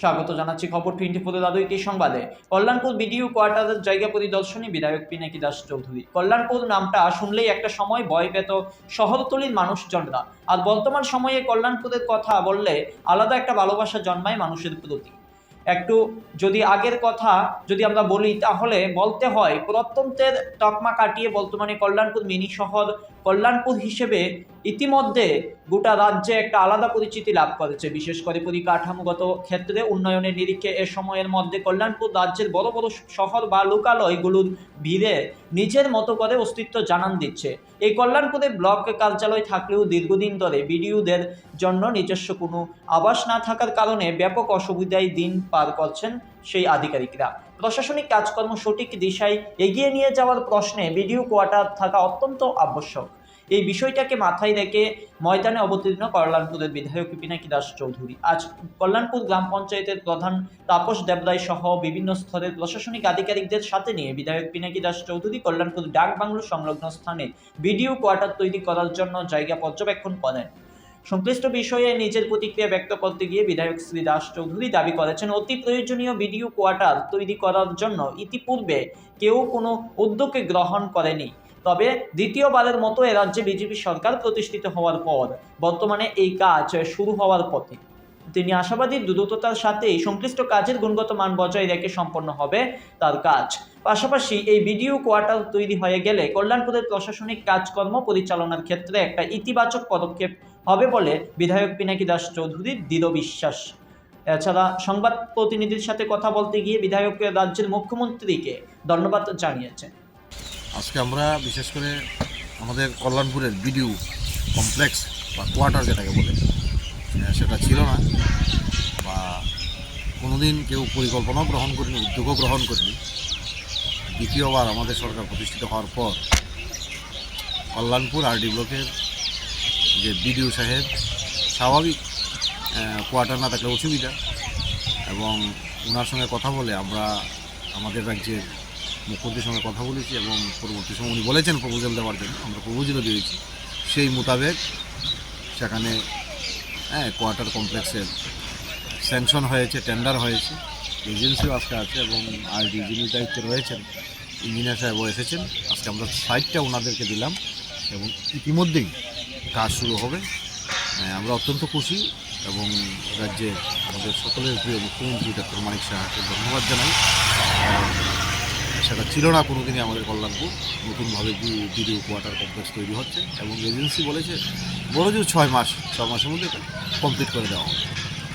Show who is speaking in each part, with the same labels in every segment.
Speaker 1: স্বাগত জানাচ্ছি খবর টোয়েন্টি আরও একটি সংবাদে। কল্যাণপুর বিডিও কোয়ার্টারের জায়গা পরিদর্শনী বিধায়ক পিনাকি দাস চৌধুরী। কল্যাণপুর নামটা শুনলেই একটা সময় ভয় পেত শহরতলির মানুষজনরা। আর বর্তমান সময়ে কল্যাণপুরের কথা বললে আলাদা একটা ভালোবাসা জন্মায় মানুষের প্রতি। একটু যদি আগের কথা যদি আমরা বলি, তাহলে বলতে হয় প্রত্যন্তের তকমা কাটিয়ে বর্তমানে কল্যাণপুর মিনি শহর কল্যাণপুর হিসেবে ইতিমধ্যে গোটা রাজ্যে একটা আলাদা পরিচিতি লাভ করেছে। বিশেষ করে পরিকাঠামোগত ক্ষেত্রে উন্নয়নের নিরিখে এ সময়ের মধ্যে কল্যাণপুর রাজ্যের বড় বড় শহর বা লোকালয়গুলোর ভিড়ে নিজের মতো করে অস্তিত্ব জানান দিচ্ছে। এই কল্যাণপুরে ব্লক কার্যালয় থাকলেও দীর্ঘদিন ধরে বিডিওদের জন্য নিজস্ব কোনো আবাস না থাকার কারণে ব্যাপক অসুবিধায় দিন পার করছেন সেই আধিকারিকরা। প্রশাসনিক কাজকর্ম সঠিক দিশায় এগিয়ে নিয়ে যাওয়ার প্রশ্নে বিডিও কোয়ার্টার থাকা অত্যন্ত আবশ্যক। এই বিষয়টাকে মাথায় রেখে ময়দানে অবতীর্ণ কল্যাণপুরের বিধায়ক পিনাকি দাস চৌধুরী। আজ কল্যাণপুর গ্রাম পঞ্চায়েতের প্রধান তাপস দেবরায় সহ বিভিন্ন স্তরের প্রশাসনিক আধিকারিকদের সাথে নিয়ে বিধায়ক পিনাকি দাস চৌধুরী কল্যাণপুর ডাক বাংলো সংলগ্ন স্থানে বিডিও কোয়ার্টার তৈরি করার জন্য জায়গা পর্যবেক্ষণ করেন। সংশ্লিষ্ট বিষয়ে নিজের প্রতিক্রিয়া ব্যক্ত করতে গিয়ে বিধায়ক শ্রী দাস চৌধুরী দাবি করেছেন, অতি প্রয়োজনীয় ভিডিও কোয়ার্টার তৈরি করার জন্য ইতিপূর্বে কেউ কোনো উদ্যোগে গ্রহণ করেনি। তবে দ্বিতীয়বারের মতো এ রাজ্যে বিজেপি সরকার প্রতিষ্ঠিত হওয়ার পর বর্তমানে এই কাজ শুরু হওয়ার পথে। তিনি আশাবাদী দ্রুততার সাথেই সংশ্লিষ্ট কাজের গুণগত মান বজায় রেখে সম্পন্ন হবে তার কাজ। পাশাপাশি এই ভিডিও কোয়ার্টার তৈরি হয়ে গেলে কল্যাণপুরের প্রশাসনিক কাজকর্ম পরিচালনার ক্ষেত্রে একটা ইতিবাচক পদক্ষেপ হবে বলে বিধায়ক পিনাকি দাস চৌধুরীর দৃঢ় বিশ্বাস। এছাড়া সংবাদ প্রতিনিধির সাথে কথা বলতে গিয়ে বিধায়ক রাজ্যের মুখ্যমন্ত্রীকে ধন্যবাদ জানিয়েছেন।
Speaker 2: আজকে আমরা বিশেষ করে আমাদের কল্যাণপুরের বিডিউ কমপ্লেক্স বা কোয়ার্টার যেটাকে বলে সেটা ছিল না বা কোনোদিন কেউ পরিকল্পনাও গ্রহণ করেনি, উদ্যোগও গ্রহণ করেনি। দ্বিতীয়বার আমাদের সরকার প্রতিষ্ঠিত হওয়ার পর কল্যাণপুর আরডি ব্লকের যে বিডিও সাহেব, স্বাভাবিক কোয়ার্টার না থাকলে অসুবিধা এবং ওনার সঙ্গে কথা বলে আমরা আমাদের রাজ্যের মুখ্যমন্ত্রীর সঙ্গে কথা বলেছি এবং পরবর্তী সময় উনি বলেছেন প্রপোজাল দেওয়ার জন্য আমরা প্রপোজালও দিয়েছি। সেই মোতাবেক সেখানে হ্যাঁ কোয়ার্টার কমপ্লেক্সের স্যাংশন হয়েছে টেন্ডার হয়েছে এজেন্সিও আজকে আছে এবং আর যিনি দায়িত্বে রয়েছেন ইঞ্জিনিয়ার সাহেবও এসেছেন। আজকে আমরা সাইটটা ওনাদেরকে দিলাম এবং ইতিমধ্যেই কাজ শুরু হবে। হ্যাঁ, আমরা অত্যন্ত খুশি এবং রাজ্যে আমাদের সকলের প্রিয় মুখ্যমন্ত্রী ডক্টর মানিক সাহাকে ধন্যবাদ জানাই। সেটা ছিল না কোনো দিনই আমাদের কল্যাণপুর। নতুনভাবে বিডিও কোয়ার্টার কমপ্লেক্স তৈরি হচ্ছে এবং এজেন্সি বলেছে বড় যে ছয় মাস, ছয় মাসের মধ্যে কমপ্লিট করে দেওয়া হবে।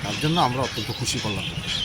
Speaker 2: তার জন্য আমরা অত্যন্ত খুশি কল্যাণপুর।